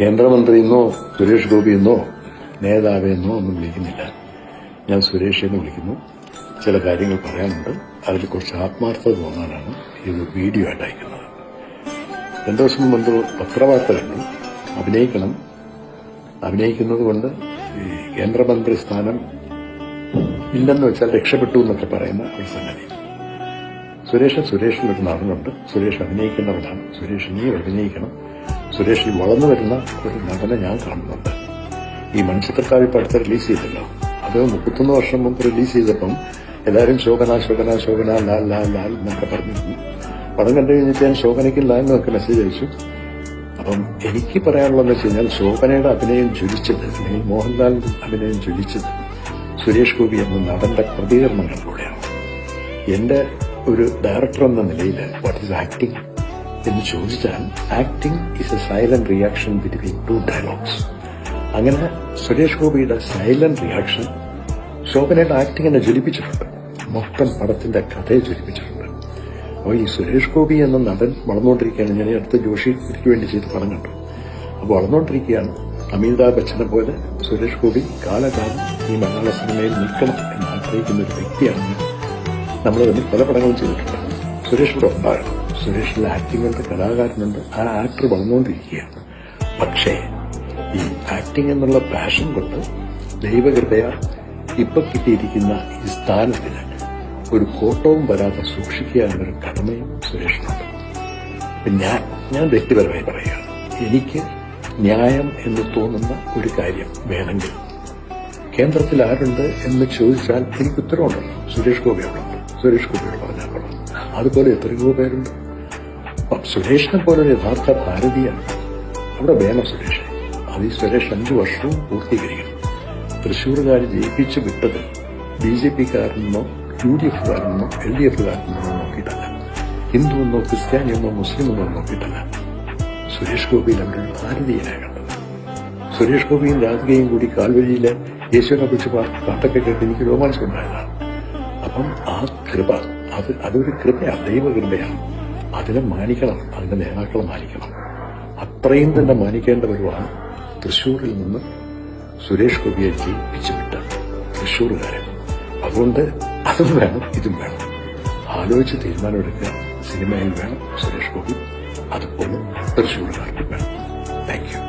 കേന്ദ്രമന്ത്രിയെന്നോ സുരേഷ് ഗോപി ഗോപിയെന്നോ നേതാവെന്നോ ഒന്നും വിളിക്കുന്നില്ല. ഞാൻ സുരേഷ് എന്ന് വിളിക്കുന്നു. ചില കാര്യങ്ങൾ പറയാനുണ്ട്. അതിൽ കുറച്ച് ആത്മാർത്ഥത തോന്നാനാണ് ഇത് വീഡിയോ ആയിട്ട് അയക്കുന്നത് രണ്ടു ദിവസം മുമ്പ് പത്രവാർത്ത കണ്ടു അഭിനയിക്കണം. അഭിനയിക്കുന്നത് കൊണ്ട് ഈ കേന്ദ്രമന്ത്രി സ്ഥാനം ഇല്ലെന്ന് വെച്ചാൽ രക്ഷപ്പെട്ടു എന്നൊക്കെ പറയുന്ന ഒരു സംഗതി. സുരേഷ് സുരേഷിനൊരു നടന്നുണ്ട് സുരേഷ് അഭിനയിക്കുന്നവനാണ്. സുരേഷ് നീ അഭിനയിക്കണം. സുരേഷിൽ വളർന്നു വരുന്ന ഒരു നടനെ ഞാൻ കാണുന്നുണ്ട്. ഈ മൺചിത്രക്കാർ ഇപ്പൊ അടുത്ത് റിലീസ് ചെയ്തല്ലോ. അത് മുപ്പത്തൊന്ന് വർഷം മുമ്പ് റിലീസ് ചെയ്തപ്പം എല്ലാവരും ശോഭന ശോഭന ശോഭന ലാൽ ലാൽ ലാൽ എന്നൊക്കെ പറഞ്ഞിരുന്നു പടം കണ്ടു കഴിഞ്ഞിട്ട് ഞാൻ ശോഭനയ്ക്ക് ലാൽ എന്നൊക്കെ മെസ്സേജ് അയച്ചു. അപ്പം എനിക്ക് പറയാനുള്ളതെന്ന് വെച്ച് കഴിഞ്ഞാൽ ശോഭനയുടെ അഭിനയം ജ്വലിച്ചത് അല്ലെങ്കിൽ മോഹൻലാലിന്റെ അഭിനയം ജ്വലിച്ചത് സുരേഷ് ഗോപി എന്ന നടന്റെ പ്രതികരണങ്ങളിലൂടെയാണ്. എന്റെ ഒരു ഡയറക്ടർ എന്ന നിലയിൽ വാട്ട് ഇസ് ആക്ടിംഗ് എന്ന് ചോദിച്ചാൽ acting is a silent reaction between two dialogues അങ്ങനെ സുരേഷ് ഗോപിയുടെ സൈലന്റ് റിയാക്ഷൻ ശോഭനയുടെ ആക്ടിങ്ങിനെ ജ്വലിപ്പിച്ചിട്ടുണ്ട്. മൊത്തം പടത്തിന്റെ കഥയെ ജ്വലിപ്പിച്ചിട്ടുണ്ട്. അപ്പോൾ ഈ സുരേഷ് ഗോപി എന്ന നടൻ വളർന്നുകൊണ്ടിരിക്കുകയാണ്. ഞാൻ അടുത്ത ജോഷിക്ക് വേണ്ടി ചെയ്ത് പടം കണ്ടു. അപ്പോൾ വളർന്നുകൊണ്ടിരിക്കുകയാണ് അമിതാഭ് ബച്ചനെ പോലെ സുരേഷ് ഗോപി കാലകാലം ഈ മലയാള സിനിമയിൽ നിൽക്കണം എന്ന് ആഗ്രഹിക്കുന്ന ഒരു വ്യക്തിയാണ് നമ്മൾ തമ്മിൽ പല പടങ്ങളും ചെയ്തിട്ടുണ്ട്. സുരേഷ് ഇവിടെ സുരേഷിന്റെ ആക്ടിംഗുണ്ട് കലാകാരനുണ്ട്. ആ ആക്ടർ വളർന്നുകൊണ്ടിരിക്കുകയാണ്. പക്ഷേ ഈ ആക്ടിംഗ് എന്നുള്ള പാഷൻ കൊണ്ട് ദൈവകൃപയാ ഇപ്പൊ കിട്ടിയിരിക്കുന്ന ഈ സ്ഥാനത്തിന് ഒരു കോട്ടവും വരാതെ സൂക്ഷിക്കുക എന്നൊരു കടമയും സുരേഷിനുണ്ട്. ഞാൻ ഞാൻ വ്യക്തിപരമായി പറയുകയാണ്. എനിക്ക് ന്യായം എന്ന് തോന്നുന്ന ഒരു കാര്യം വേണമെങ്കിൽ കേന്ദ്രത്തിൽ ആരുണ്ട് എന്ന് ചോദിച്ചാൽ എനിക്ക് ഉത്തരവുണ്ടല്ലോ. സുരേഷ് ഗോപിയോടുണ്ട് സുരേഷ് ഗോപിയോട് പറഞ്ഞാൽ കൊള്ളാം. അതുപോലെ എത്രയോ പേരുണ്ട്. അപ്പം സുരേഷിനെ പോലെ ഒരു യഥാർത്ഥ ഭാരതീയാണ് അവിടെ വേണം സുരേഷ്. അത് ഈ സുരേഷ് അഞ്ചു വർഷവും പൂർത്തീകരിക്കണം. തൃശ്ശൂർകാർ ജയിപ്പിച്ചു വിട്ടത് ബി ജെ പിക്കാരനെന്നോ യു ഡി എഫുകാരനെന്നോ എൽ ഡി എഫുകാരനെന്നോ നോക്കിയിട്ടല്ല. ഹിന്ദു എന്നോ ക്രിസ്ത്യാനി എന്നോ മുസ്ലിം എന്നോ നോക്കിയിട്ടല്ല. സുരേഷ് ഗോപിയിൽ അവിടെ ഒരു ഭാരതീയനാണ് കണ്ടത്. സുരേഷ് ഗോപിയും രാധികയും കൂടി കാൽവരിയിലെ യേശുവിനെ കുറിച്ച് പാട്ടൊക്കെ കേട്ട് എനിക്ക് രോമാഞ്ചമുണ്ടായതാണ് അപ്പം ആ കൃപ അത് അതൊരു കൃപയാണ് ദൈവകൃപയാണ്. അതിനെ മാനിക്കണം അതിന്റെ നേതാക്കളെ മാനിക്കണം. അത്രയും തന്നെ മാനിക്കേണ്ടവരുമാണ് തൃശ്ശൂരിൽ നിന്ന് സുരേഷ് ഗോപിയെ പിച്ചുവിട്ട തൃശ്ശൂർകാരൻ അതുകൊണ്ട് അതും വേണം ഇതും വേണം. ആലോചിച്ച് തീരുമാനമെടുക്കുക സിനിമയിൽ വേണം സുരേഷ് ഗോപി അതുപോലെ തൃശ്ശൂരുകാർക്ക് വേണം. Thank you